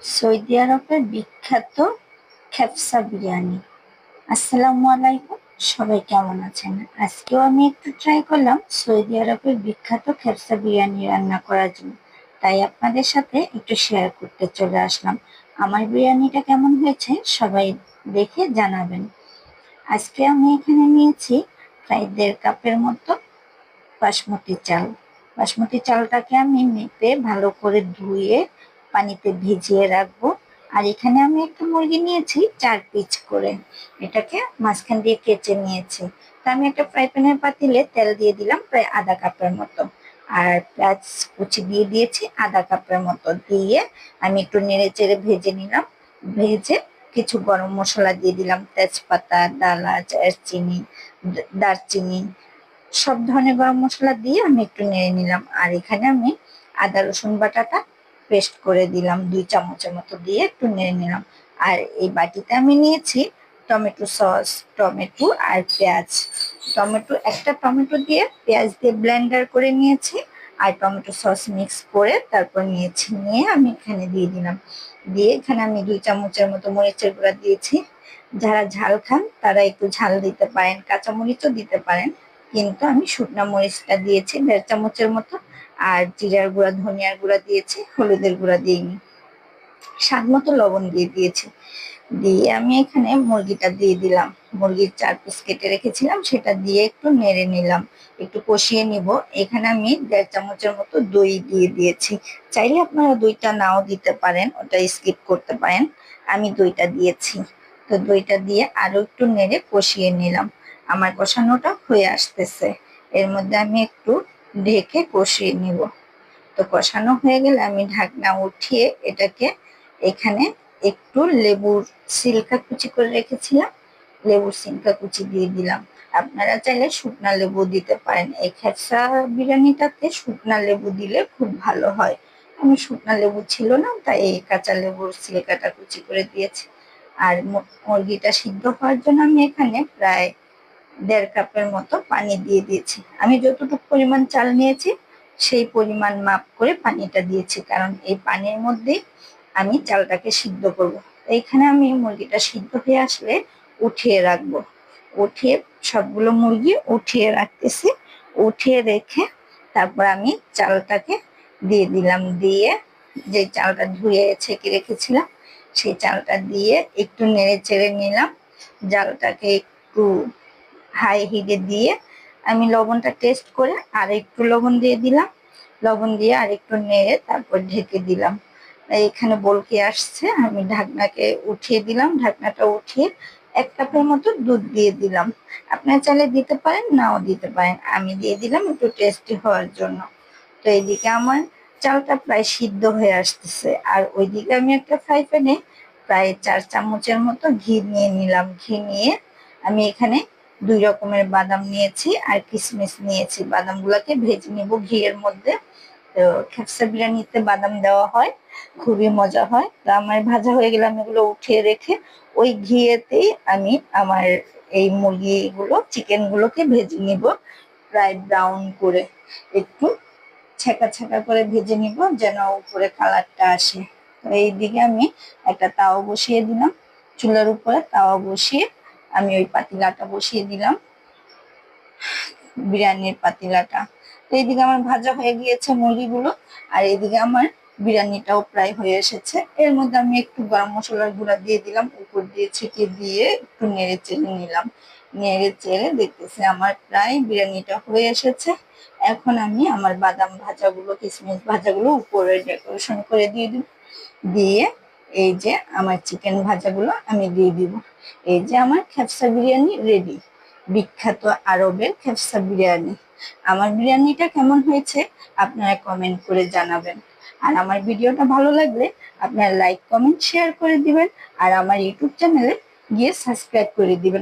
Saudi আরবের বিখ্যাত খেপসা বিরিয়ানি। আসসালামু আলাইকুম, সবাই কেমন আছেন? আজকেও আমি একটু ট্রাই করলাম সৌদি আরবের বিখ্যাত খেপসা বিরিয়ানি রান্না করার জন্য। তাই আপনাদের সাথে একটু শেয়ার করতে চলে আসলাম। আমার বিরিয়ানিটা কেমন হয়েছে সবাই দেখে জানাবেন। আজকে আমি এখানে নিয়েছি প্রায় দেড় কাপের মতো বাসমতি চাল। বাসমতি চালটাকে আমি মেপে ভালো করে ধুয়ে পানিতে ভিজিয়ে রাখব। আর এখানে আমি একটা মুরগি নিয়েছি, চার পিস করে। এটাকে মাঝখান দিয়ে কেচে নিয়েছি। তা আমি একটা ফ্রাই পাতিলে তেল দিয়ে দিলাম প্রায় আধা কাপের মতো। আর পেঁয়াজ কুচি দিয়ে দিয়েছি আধা কাপের মতো। দিয়ে আমি একটু নেড়ে চেড়ে ভেজে নিলাম। ভেজে কিছু গরম মশলা দিয়ে দিলাম। তেজপাতা ডালাচ চিনি দারচিনি, সব ধরনের গরম মশলা দিয়ে আমি একটু নেড়ে নিলাম। আর এখানে আমি আদা, রসুন বাটাটা পেস্ট করে দিলাম, দুই চামচের মতো দিয়ে একটু নেড়ে নিলাম। আর এই বাটিতে আমি নিয়েছি টমেটো সস, টমেটো আর পেঁয়াজ। টমেটো, একটা টমেটো দিয়ে পেঁয়াজ দিয়ে ব্লেন্ডার করে নিয়েছি আর টমেটো সস মিক্স করে তারপর নিয়েছি, নিয়ে আমি এখানে দিয়ে দিলাম। দিয়ে এখানে আমি দুই চামচের মতো মরিচের গুঁড়া দিয়েছি। যারা ঝাল খান তারা একটু ঝাল দিতে পারেন কাঁচা মরিচও দিতে পারেন। কিন্তু আমি শুকনা মরিচটা দিয়েছি দেড় চামচের মতো। আর জিরার গুঁড়া, ধনিয়ার গুঁড়া দিয়েছি, হলুদের গুঁড়া দিইনি। স্বাদ মতো লবণ দিয়ে দিয়েছি। দিয়ে আমি এখানে মুরগিটা দিয়ে দিলাম। মুরগির চার পিস কেটে রেখেছিলাম, সেটা দিয়ে একটু নেড়ে নিলাম। একটু কষিয়ে নিব। এখানে আমি দেড় চামচের মতো দই দিয়ে দিয়েছি। চাইলে আপনারা দইটা নাও দিতে পারেন, ওটা স্কিপ করতে পারেন। আমি দইটা দিয়েছি। তো দইটা দিয়ে আরও একটু নেড়ে কষিয়ে নিলাম। আমার কষানোটা হয়ে আসতেছে। এর মধ্যে আমি একটু ঢেকে কষিয়ে নিব। তো কষানো হয়ে গেলে আমি ঢাকনা উঠিয়ে এটাকে এখানে একটু লেবুর সিল্কা কুচি করে রেখেছিলাম। লেবুর সিল্কা কুচি দিয়ে দিলাম। আপনারা চাইলে শুকনা লেবু দিতে পারেন। এই খেসা বিরিয়ানিটাতে শুকনা লেবু দিলে খুব ভালো হয়। আমি শুকনা লেবু ছিল না, তাই এই কাঁচা লেবুর সিলকাটা কুচি করে দিয়েছি। আর মুরগিটা সিদ্ধ হওয়ার জন্য আমি এখানে প্রায় দেড় কাপের মতো পানি দিয়ে দিয়েছি। আমি যতটুকু পরিমাণ চাল নিয়েছি, সেই পরিমাণ মাপ করে পানিটা দিয়েছি, কারণ এই পানির মধ্যেই আমি চালটাকে সিদ্ধ করব। এইখানে আমি মুরগিটা সিদ্ধ হয়ে আসলে উঠিয়ে রাখব। উঠিয়ে সবগুলো মুরগি উঠিয়ে রাখতেছি। উঠিয়ে রেখে তারপর আমি চালটাকে দিয়ে দিলাম। দিয়ে যে চালটা ধুয়ে ছেঁকে রেখেছিলাম, সেই চালটা দিয়ে একটু নেড়ে চেড়ে নিলাম। জালটাকে একটু হাই হিটে দিয়ে আমি লবণটা টেস্ট করে আর একটু লবণ দিয়ে দিলাম। লবণ দিয়ে আর একটু নেড়ে তারপর ঢেকে দিলাম। এখানে বলকে আসছে, আমি ঢাকনাকে উঠিয়ে দিলাম। ঢাকনাটা উঠিয়ে এক কাপের মতো দুধ দিয়ে দিলাম। আপনার চাইলে দিতে পারেন, নাও দিতে পারেন। আমি দিয়ে দিলাম একটু টেস্টি হওয়ার জন্য। তো এইদিকে আমার চালটা প্রায় সিদ্ধ হয়ে আসতেছে। আর ওইদিকে আমি একটা ফ্রাই প্যানে প্রায় চার চামচের মতো ঘি নিয়ে নিলাম। ঘি নিয়ে আমি এখানে দুই রকমের বাদাম নিয়েছি আর কিশমিশ নিয়েছি। বাদামগুলোকে ভেজে নিব ঘিয়ের মধ্যে। তো খেপসা বিরিয়ানিতে বাদাম দেওয়া হয়, খুবই মজা হয়। তো আমার ভাজা হয়ে গেলে আমি এগুলো উঠিয়ে রেখে ওই ঘিয়েতেই আমি আমার এই মুরগিগুলো চিকেন গুলোকে ভেজে নিব প্রায় ব্রাউন করে। একটু ছেঁকা ছেঁকা করে ভেজে নিব যেন উপরে কালারটা আসে। তো এইদিকে আমি একটা তাওয়া বসিয়ে দিলাম। চুলার উপরে তাওয়া বসিয়ে আমি ওই পাতিলাটা বসিয়ে দিলাম। বিরিয়ানির পাতিলাটা। তো এইদিকে আমার ভাজা হয়ে গিয়েছে মুরগিগুলো, আর এইদিকে আমার বিরিয়ানিটাও প্রায় হয়ে এসেছে। এর মধ্যে আমি একটু গরম মশলার গুঁড়া দিয়ে দিলাম, উপর দিয়ে ছিটিয়ে দিয়ে একটু নেড়ে চেড়ে নিলাম। নেড়ে চেড়ে দেখতেছি আমার প্রায় বিরিয়ানিটা হয়ে এসেছে। এখন আমি আমার বাদাম ভাজাগুলো কিশমিশ ভাজাগুলো উপরে ডেকোরেশন করে দিয়ে দিব দিয়ে এই যে আমার চিকেন ভাজাগুলো আমি দিয়ে দিব। এই যে আমার খেপসা বিরিয়ানি রেডি বিখ্যাত আরবের খেপসা বিরিয়ানি। আমার বিরিয়ানিটা কেমন হয়েছে আপনারা কমেন্ট করে জানাবেন। আর আমার ভিডিওটা ভালো লাগলে আপনারা লাইক কমেন্ট শেয়ার করে দিবেন। আর আমার ইউটিউব চ্যানেলে গিয়ে সাবস্ক্রাইব করে দিবেন।